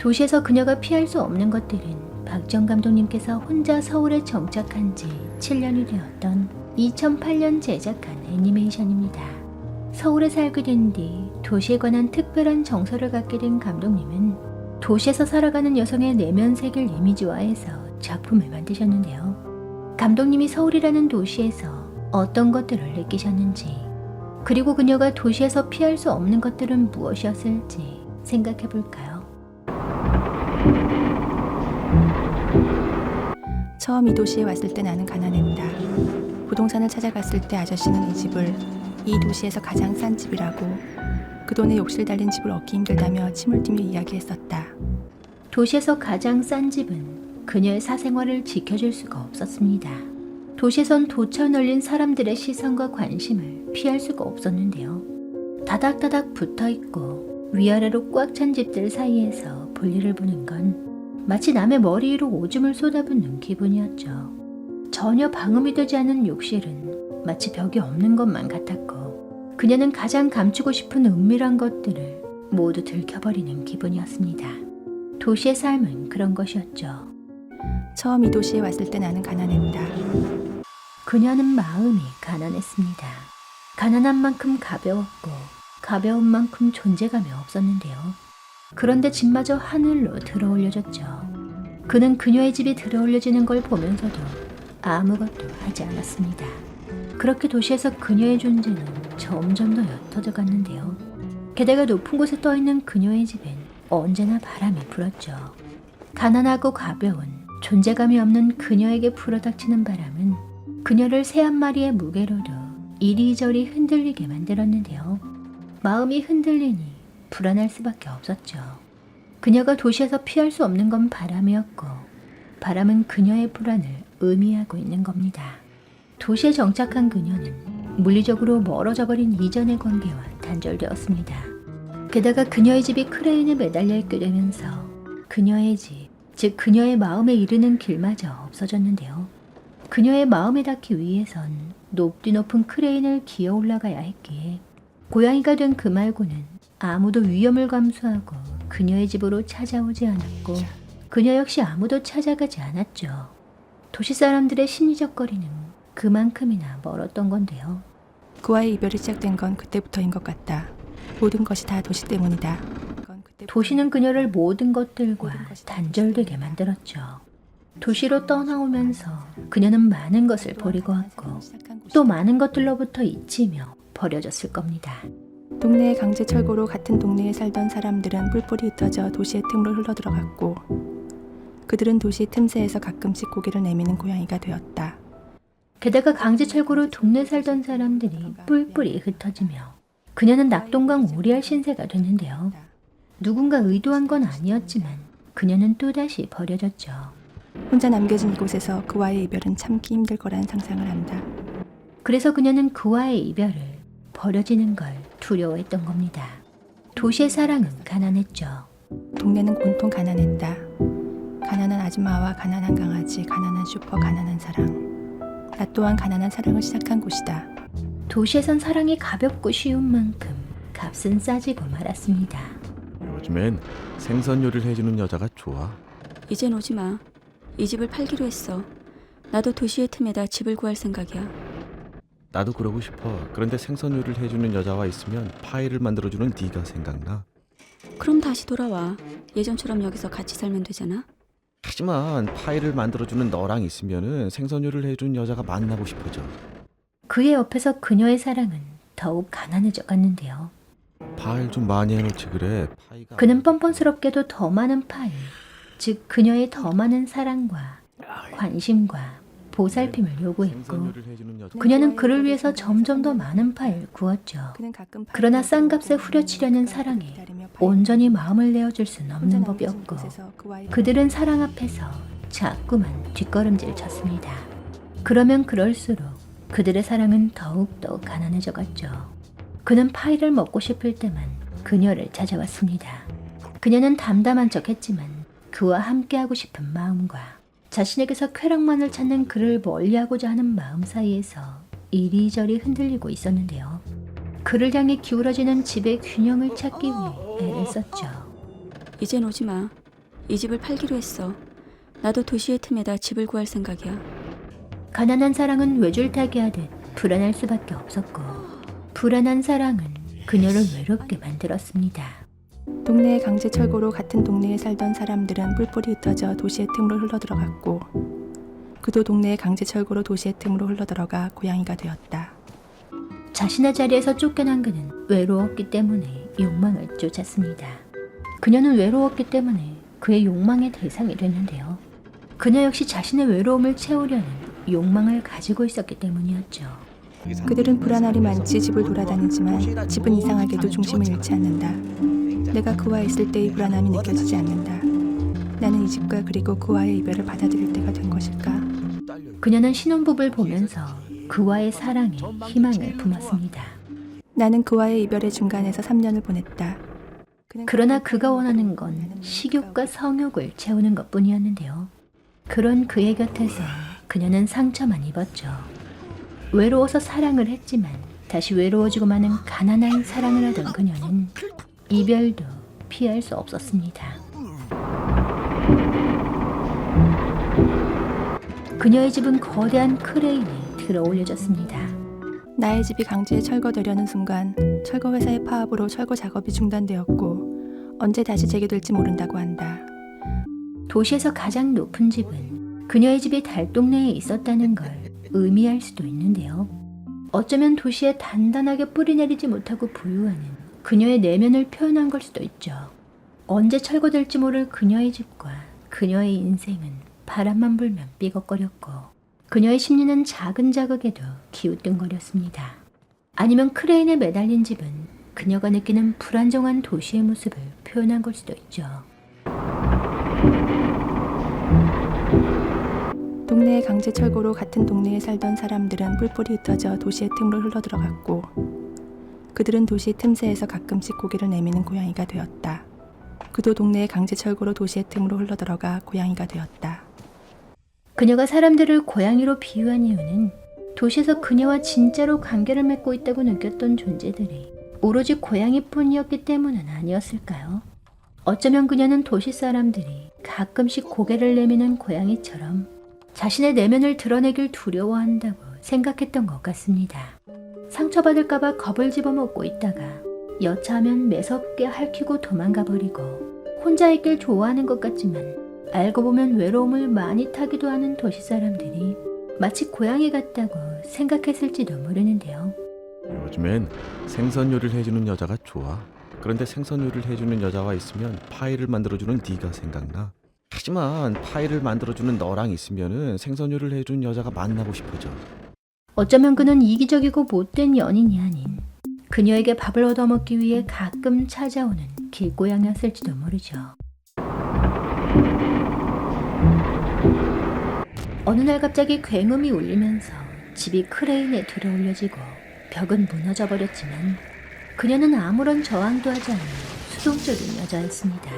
도시에서 그녀가 피할 수 없는 것들은 박정 감독님께서 혼자 서울에 정착한 지 7년이 되었던 2008년 제작한 애니메이션입니다. 서울에 살게 된 뒤 도시에 관한 특별한 정서를 갖게 된 감독님은 도시에서 살아가는 여성의 내면 세계를 이미지화해서 작품을 만드셨는데요. 감독님이 서울이라는 도시에서 어떤 것들을 느끼셨는지, 그리고 그녀가 도시에서 피할 수 없는 것들은 무엇이었을지 생각해 볼까요? 처음 이 도시에 왔을 때 나는 가난했다. 부동산을 찾아갔을 때 아저씨는 이 집을 이 도시에서 가장 싼 집이라고 그 돈에 욕실 달린 집을 얻기 힘들다며 침을 띠며 이야기했었다. 도시에서 가장 싼 집은 그녀의 사생활을 지켜줄 수가 없었습니다. 도시에선 도처 널린 사람들의 시선과 관심을 피할 수가 없었는데요. 다닥다닥 붙어 있고 위아래로 꽉 찬 집들 사이에서 볼일을 보는 건 마치 남의 머리 위로 오줌을 쏟아붓는 기분이었죠. 전혀 방음이 되지 않은 욕실은 마치 벽이 없는 것만 같았고 그녀는 가장 감추고 싶은 은밀한 것들을 모두 들켜버리는 기분이었습니다. 도시의 삶은 그런 것이었죠. 처음 이 도시에 왔을 때 나는 가난했다. 그녀는 마음이 가난했습니다. 가난한 만큼 가벼웠고 가벼운 만큼 존재감이 없었는데요. 그런데 집마저 하늘로 들어올려졌죠. 그는 그녀의 집이 들어올려지는 걸 보면서도 아무것도 하지 않았습니다. 그렇게 도시에서 그녀의 존재는 점점 더 옅어져 갔는데요. 게다가 높은 곳에 떠 있는 그녀의 집엔 언제나 바람이 불었죠. 가난하고 가벼운 존재감이 없는 그녀에게 불어닥치는 바람은 그녀를 새 한 마리의 무게로도 이리저리 흔들리게 만들었는데요. 마음이 흔들리니 불안할 수밖에 없었죠. 그녀가 도시에서 피할 수 없는 건 바람이었고, 바람은 그녀의 불안을 의미하고 있는 겁니다. 도시에 정착한 그녀는 물리적으로 멀어져 버린 이전의 관계와 단절되었습니다. 게다가 그녀의 집이 크레인에 매달려 있게 되면서 그녀의 집, 즉 그녀의 마음에 이르는 길마저 없어졌는데요. 그녀의 마음에 닿기 위해선 높디 높은 크레인을 기어 올라가야 했기에 고양이가 된 그 말고는 아무도 위험을 감수하고 그녀의 집으로 찾아오지 않았고 그녀 역시 아무도 찾아가지 않았죠. 도시 사람들의 심리적 거리는 그만큼이나 멀었던 건데요. 그와의 이별이 시작된 건 그때부터인 것 같다. 모든 것이 다 도시 때문이다. 그건 그때부터- 도시는 그녀를 모든 것들과 단절되게 만들었죠. 도시로 떠나오면서 그녀는 많은 것을 버리고 왔고. 또 많은 것들로부터 잊히며 버려졌을 겁니다. 동네의 강제 철거로 같은 동네에 살던 사람들은 뿔뿔이 흩어져 도시의 틈으로 흘러들어갔고 그들은 도시 틈새에서 가끔씩 고개를 내미는 고양이가 되었다. 게다가 강제 철거로 동네 살던 사람들이 뿔뿔이 흩어지며 그녀는 낙동강 오리알 신세가 됐는데요. 누군가 의도한 건 아니었지만 그녀는 또다시 버려졌죠. 혼자 남겨진 이곳에서 그와의 이별은 참기 힘들 거라는 상상을 한다. 그래서 그녀는 그와의 이별을 버려지는 걸 두려워했던 겁니다. 도시의 사랑은 가난했죠. 동네는 온통 가난했다. 가난한 아줌마와 가난한 강아지, 가난한 슈퍼, 가난한 사랑. 나 또한 가난한 사랑을 시작한 곳이다. 도시에선 사랑이 가볍고 쉬운 만큼 값은 싸지고 말았습니다. 요즘엔 생선 요리를 해주는 여자가 좋아. 이젠 오지 마. 이 집을 팔기로 했어. 나도 도시의 틈에다 집을 구할 생각이야. 나도 그러고 싶어. 그런데 생선 요리를 해주는 여자와 있으면 파이를 만들어주는 네가 생각나. 그럼 다시 돌아와. 예전처럼 여기서 같이 살면 되잖아. 하지만 파이를 만들어주는 너랑 있으면은 생선 요리를 해주는 여자가 만나고 싶어져. 그의 옆에서 그녀의 사랑은 더욱 가난해져 갔는데요. 파이를 좀 많이 해놓지 그래. 파이가 그는 뻔뻔스럽게도 더 많은 파이, 즉 그녀의 더 많은 사랑과 관심과 보살핌을 요구했고. 그녀는 그를 위해서 점점 더 많은 파이를 구웠죠. 그러나 싼 값에 후려치려는 사랑에 온전히 마음을 내어줄 수는 없는 법이었고 그들은 사랑 앞에서 자꾸만 뒷걸음질 쳤습니다. 그러면 그럴수록 그들의 사랑은 더욱더 가난해져 갔죠. 그는 파이를 먹고 싶을 때만 그녀를 찾아왔습니다. 그녀는 담담한 척 했지만 그와 함께하고 싶은 마음과 자신에게서 쾌락만을 찾는 그를 멀리하고자 하는 마음 사이에서 이리저리 흔들리고 있었는데요. 그를 향해 기울어지는 집의 균형을 찾기 위해 애를 썼죠. 이젠 오지 마. 이 집을 팔기로 했어. 나도 도시의 틈에다 집을 구할 생각이야. 가난한 사랑은 외줄타기 하듯 불안할 수밖에 없었고 불안한 사랑은 그녀를 외롭게 만들었습니다. 동네의 강제 철거로 같은 동네에 살던 사람들은 뿔뿔이 흩어져 도시의 틈으로 흘러들어갔고 그도 동네의 강제 철거로 도시의 틈으로 흘러들어가 고양이가 되었다. 자신의 자리에서 쫓겨난 그는 외로웠기 때문에 욕망을 쫓았습니다. 그녀는 외로웠기 때문에 그의 욕망의 대상이 됐는데요. 그녀 역시 자신의 외로움을 채우려는 욕망을 가지고 있었기 때문이었죠. 그들은 많지 집을 돌아다니지만 집은 이상하게도 중심을 잃지 않는다. 내가 그와 있을 때의 불안함이 느껴지지 않는다. 나는 이 집과 그리고 그와의 이별을 받아들일 때가 된 것일까? 그녀는 신혼부부를 보면서 그와의 사랑에 희망을 품었습니다. 나는 그와의 이별의 중간에서 3년을 보냈다. 그러나 그가 원하는 건 식욕과 성욕을 채우는 것 뿐이었는데요. 그런 그의 곁에서 그녀는 상처만 입었죠. 외로워서 사랑을 했지만 다시 외로워지고 마는 가난한 사랑을 하던 그녀는 이별도 피할 수 없었습니다. 그녀의 집은 거대한 크레인에 들어 올려졌습니다. 나의 집이 강제에 철거되려는 순간 철거 회사의 파업으로 철거 작업이 중단되었고 언제 다시 재개될지 모른다고 한다. 도시에서 가장 높은 집은 그녀의 집이 달동네에 있었다는 걸 의미할 수도 있는데요. 어쩌면 도시에 단단하게 뿌리내리지 못하고 부유하는 그녀의 내면을 표현한 걸 수도 있죠. 언제 철거될지 모를 그녀의 집과 그녀의 인생은 바람만 불면 삐걱거렸고 그녀의 심리는 작은 자극에도 기우뚱거렸습니다. 아니면 크레인에 매달린 집은 그녀가 느끼는 불안정한 도시의 모습을 표현한 걸 수도 있죠. 동네의 강제 철거로 같은 동네에 살던 사람들은 뿔뿔이 흩어져 도시의 틈으로 흘러들어갔고 그들은 도시 틈새에서 가끔씩 고개를 내미는 고양이가 되었다. 그도 동네의 강제 철거로 도시의 틈으로 흘러들어가 고양이가 되었다. 그녀가 사람들을 고양이로 비유한 이유는 도시에서 그녀와 진짜로 관계를 맺고 있다고 느꼈던 존재들이 오로지 고양이뿐이었기 때문은 아니었을까요? 어쩌면 그녀는 도시 사람들이 가끔씩 고개를 내미는 고양이처럼 자신의 내면을 드러내길 두려워한다고 생각했던 것 같습니다. 상처받을까봐 겁을 집어먹고 있다가 여차하면 매섭게 핥히고 도망가 버리고 혼자 있길 좋아하는 것 같지만 알고 보면 외로움을 많이 타기도 하는 도시 사람들이 마치 고양이 같다고 생각했을지도 모르는데요. 요즘엔 생선 요리를 해주는 여자가 좋아. 그런데 생선 요리를 해주는 여자와 있으면 파이를 만들어주는 네가 생각나. 하지만 파이를 만들어주는 너랑 있으면은 생선 요리를 해주는 여자가 만나고 싶어져. 어쩌면 그는 이기적이고 못된 연인이 아닌 그녀에게 밥을 얻어먹기 위해 가끔 찾아오는 길고양이였을지도 모르죠. 어느 날 갑자기 굉음이 울리면서 집이 크레인에 들어올려지고 벽은 무너져 버렸지만 그녀는 아무런 저항도 하지 않는 수동적인 여자였습니다.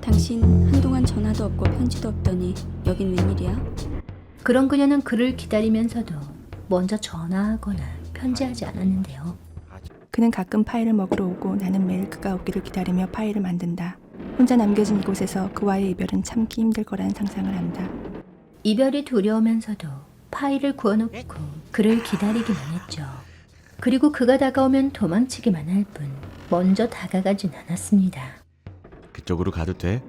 당신 한동안 전화도 없고 편지도 없더니 여긴 웬일이야? 그런 그녀는 그를 기다리면서도 먼저 전화하거나 편지하지 않았는데요. 그는 가끔 파이를 먹으러 오고 나는 매일 그가 오기를 기다리며 파이를 만든다. 혼자 남겨진 이곳에서 그와의 이별은 참기 힘들 거라는 상상을 한다. 이별이 두려우면서도 파이를 구워놓고 그를 기다리기만 했죠. 그리고 그가 다가오면 도망치기만 할 뿐 먼저 다가가진 않았습니다. 그쪽으로 가도 돼?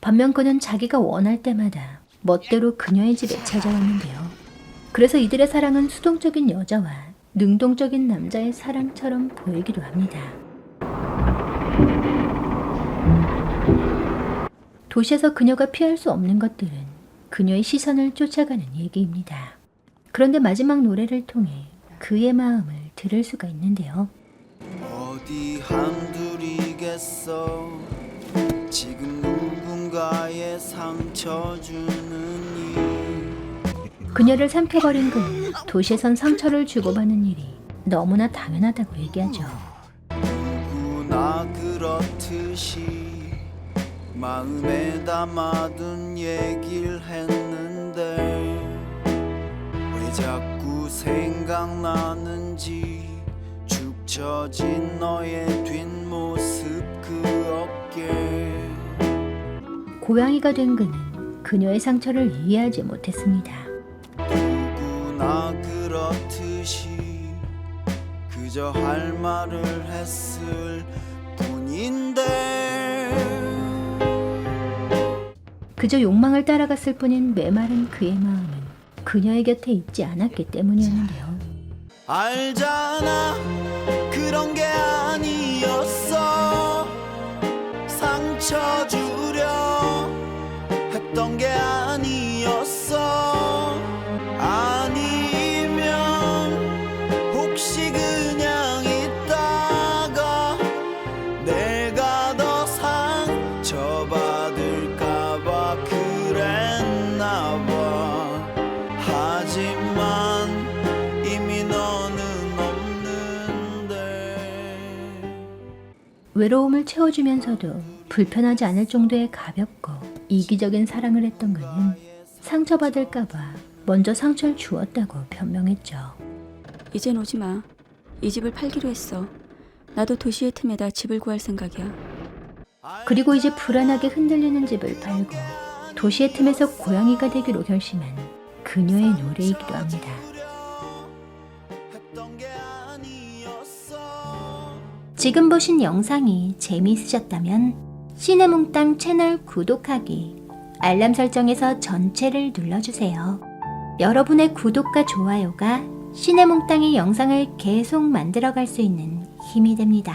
반면 그는 자기가 원할 때마다 멋대로 그녀의 집에 찾아왔는데요. 그래서 이들의 사랑은 수동적인 여자와 능동적인 남자의 사랑처럼 보이기도 합니다. 도시에서 그녀가 피할 수 없는 것들은 그녀의 시선을 쫓아가는 얘기입니다. 그런데 마지막 노래를 통해 그의 마음을 들을 수가 있는데요. 어디 한둘이겠어 지금 누군가의 상처 주는 일 그녀를 삼켜버린 그는 도시에선 상처를 주고받는 일이 너무나 당연하다고 얘기하죠. 누구나 그렇듯이 마음에 담아둔 얘기를 했는데 왜 자꾸 생각나는지 축 처진 너의 뒷모습 그 어깨 고양이가 된 그는 그녀의 상처를 이해하지 못했습니다. 그저 할 말을 했을 뿐인데 그저 욕망을 따라갔을 뿐인 메마른 그의 마음은 그녀의 곁에 있지 않았기 때문이었는데요. 알잖아 그런 게 외로움을 채워주면서도 불편하지 않을 정도의 가볍고 이기적인 사랑을 했던 그는 상처받을까봐 먼저 상처를 주었다고 변명했죠. 이젠 오지 마. 이 집을 팔기로 했어. 나도 도시의 틈에다 집을 구할 생각이야. 그리고 이제 불안하게 흔들리는 집을 팔고 도시의 틈에서 고양이가 되기로 결심한 그녀의 노래이기도 합니다. 지금 보신 영상이 재미있으셨다면 시네몽땅 채널 구독하기, 알람 설정에서 전체를 눌러주세요. 여러분의 구독과 좋아요가 시네몽땅의 영상을 계속 만들어갈 수 있는 힘이 됩니다.